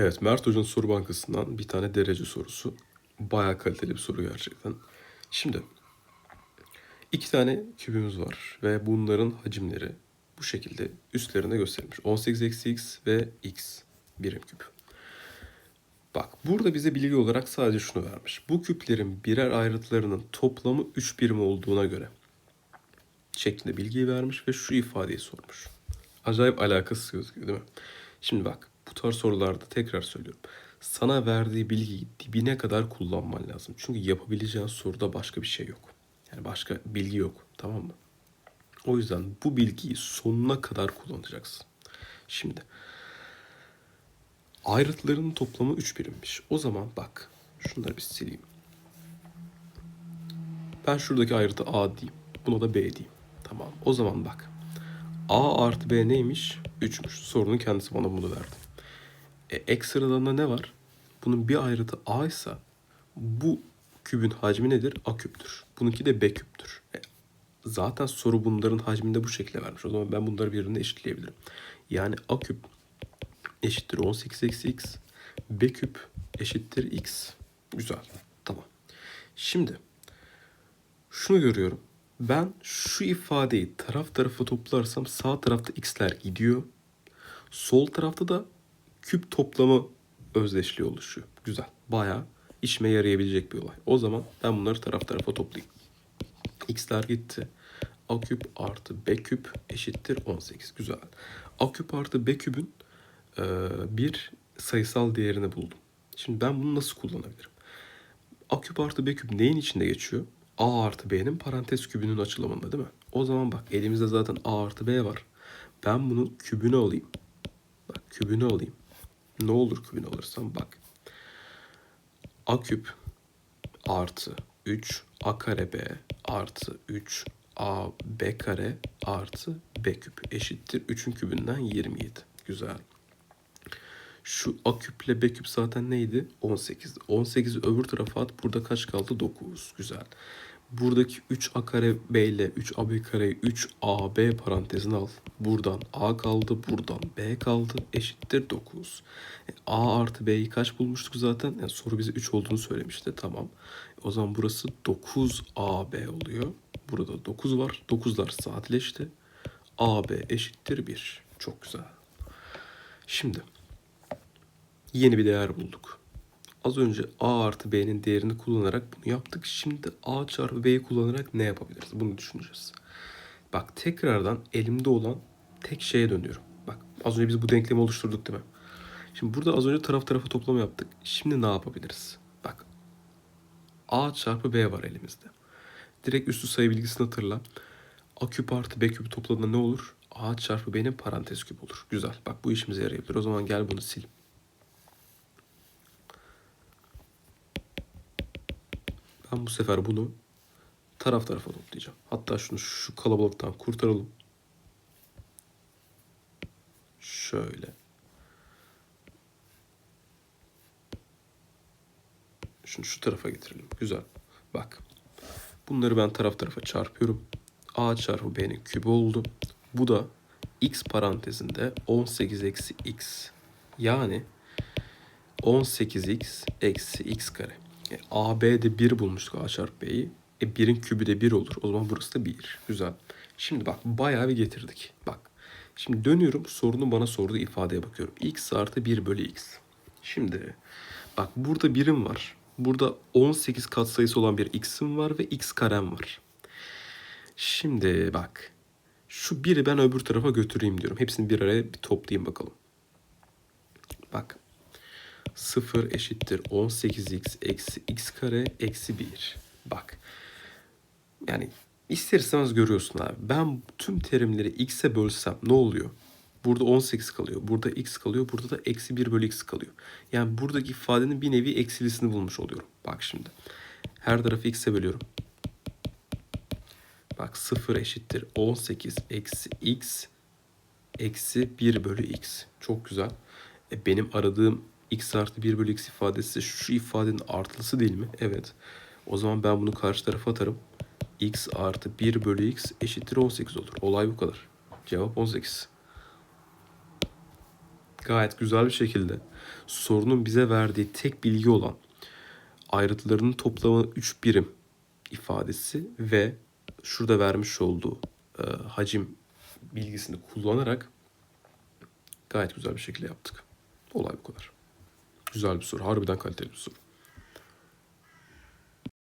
Evet, Mert Hoca'nın soru bankasından bir tane derece sorusu. Bayağı kaliteli bir soru gerçekten. Şimdi iki tane kübümüz var ve bunların hacimleri bu şekilde üstlerinde gösterilmiş. 18 eksi x ve x birim küp. Bak burada bize bilgi olarak sadece şunu vermiş. Bu küplerin birer ayrıtlarının toplamı 3 birim olduğuna göre şeklinde bilgiyi vermiş ve şu ifadeyi sormuş. Acayip alakasız gözüküyor değil mi? Şimdi bak tarz sorularda tekrar söylüyorum. Sana verdiği bilgiyi dibine kadar kullanman lazım. Çünkü yapabileceğin soruda başka bir şey yok. Yani başka bilgi yok tamam mı? O yüzden bu bilgiyi sonuna kadar kullanacaksın. Şimdi ayrıtlarının toplamı 3 birimmiş. O zaman bak şunları bir sileyim. Ben şuradaki ayrıtı A diyeyim. Buna da B diyeyim. Tamam. O zaman bak. A artı B neymiş? 3'müş. Sorunun kendisi bana bunu verdi. E, ekstradan da ne var? Bunun bir ayrıtı A ise bu kübün hacmi nedir? A küptür. Bununki de B küptür. E, zaten soru bunların hacmini de bu şekilde vermiş. O zaman ben bunları birbirine eşitleyebilirim. Yani A küp eşittir 18 eksi x. B küp eşittir x. Güzel. Tamam. Şimdi şunu görüyorum. Ben şu ifadeyi taraf tarafa toplarsam sağ tarafta x'ler gidiyor. Sol tarafta da küp toplamı özdeşliği oluşuyor. Güzel. Bayağı işime yarayabilecek bir olay. O zaman ben bunları taraf tarafa toplayayım. x'ler gitti. A küp artı B küp eşittir 18. Güzel. A küp artı B küpün e, bir sayısal değerini buldum. Şimdi ben bunu nasıl kullanabilirim? A küp artı B küp neyin içinde geçiyor? A artı B'nin parantez kübünün açılımında değil mi? O zaman bak elimizde zaten A artı B var. Ben bunun kübünü alayım. Bak kübünü alayım. Ne olur kübünü alırsam bak. A küp artı 3 A kare B artı 3 A B kare artı B küp eşittir 3'ün kübünden 27. Güzel. Şu A küple B küp zaten neydi? 18. 18'i öbür tarafa at. Burada kaç kaldı? 9. Güzel. Buradaki 3A kare B ile 3AB kareyi 3AB parantezine al. Buradan A kaldı. Buradan B kaldı. Eşittir 9. E, A artı B'yi kaç bulmuştuk zaten? Yani soru bize 3 olduğunu söylemişti. Tamam. O zaman burası 9AB oluyor. Burada 9 var. 9'lar saatleşti. AB eşittir 1. Çok güzel. Şimdi yeni bir değer bulduk. Az önce A artı B'nin değerini kullanarak bunu yaptık. Şimdi A çarpı B'yi kullanarak ne yapabiliriz? Bunu düşüneceğiz. Bak tekrardan elimde olan tek şeye dönüyorum. Bak az önce biz bu denklemi oluşturduk değil mi? Şimdi burada az önce taraf tarafa toplama yaptık. Şimdi ne yapabiliriz? Bak A çarpı B var elimizde. Direkt üstü sayı bilgisini hatırla. A küp artı B küp topladığında ne olur? A çarpı B'nin parantez küp olur. Güzel. Bak bu işimize yarayabilir. O zaman gel bunu sil. Ben bu sefer bunu taraf tarafa toplayacağım. Hatta şunu şu kalabalıktan kurtaralım. Şöyle. Şunu şu tarafa getirelim. Güzel. Bak. Bunları ben taraf tarafa çarpıyorum. A çarpı B'nin kübü oldu. Bu da x parantezinde 18 eksi x. Yani 18x eksi x kare. E, AB'de 1 bulmuştuk A çarpı B'yi. E 1'in kübü de 1 olur. O zaman burası da 1. Güzel. Şimdi bak bayağı bir getirdik. Bak. Şimdi dönüyorum sorunun bana sorduğu ifadeye bakıyorum. x artı 1 bölü x. Şimdi bak burada birim var. Burada 18 katsayısı olan bir x'im var ve x karem var. Şimdi bak. Şu biri ben öbür tarafa götüreyim diyorum. Hepsini bir araya bir toplayayım bakalım. Bak 0 eşittir 18x eksi x kare eksi 1. Bak. Yani ister istemez görüyorsun abi. Ben tüm terimleri x'e bölsem ne oluyor? Burada 18 kalıyor. Burada x kalıyor. Burada da eksi 1 bölü x kalıyor. Yani buradaki ifadenin bir nevi eksilisini bulmuş oluyorum. Bak şimdi. Her tarafı x'e bölüyorum. Bak 0 eşittir 18 eksi x eksi 1 bölü x. Çok güzel. E, benim aradığım x artı 1 bölü x ifadesi şu ifadenin artılısı değil mi? Evet. O zaman ben bunu karşı tarafa atarım. x artı 1 bölü x eşittir 18 olur. Olay bu kadar. Cevap 18. gayet güzel bir şekilde sorunun bize verdiği tek bilgi olan ayrıntılarının toplamı 3 birim ifadesi ve şurada vermiş olduğu e, hacim bilgisini kullanarak gayet güzel bir şekilde yaptık. Olay bu kadar. Güzel bir soru. Harbiden kaliteli bir soru.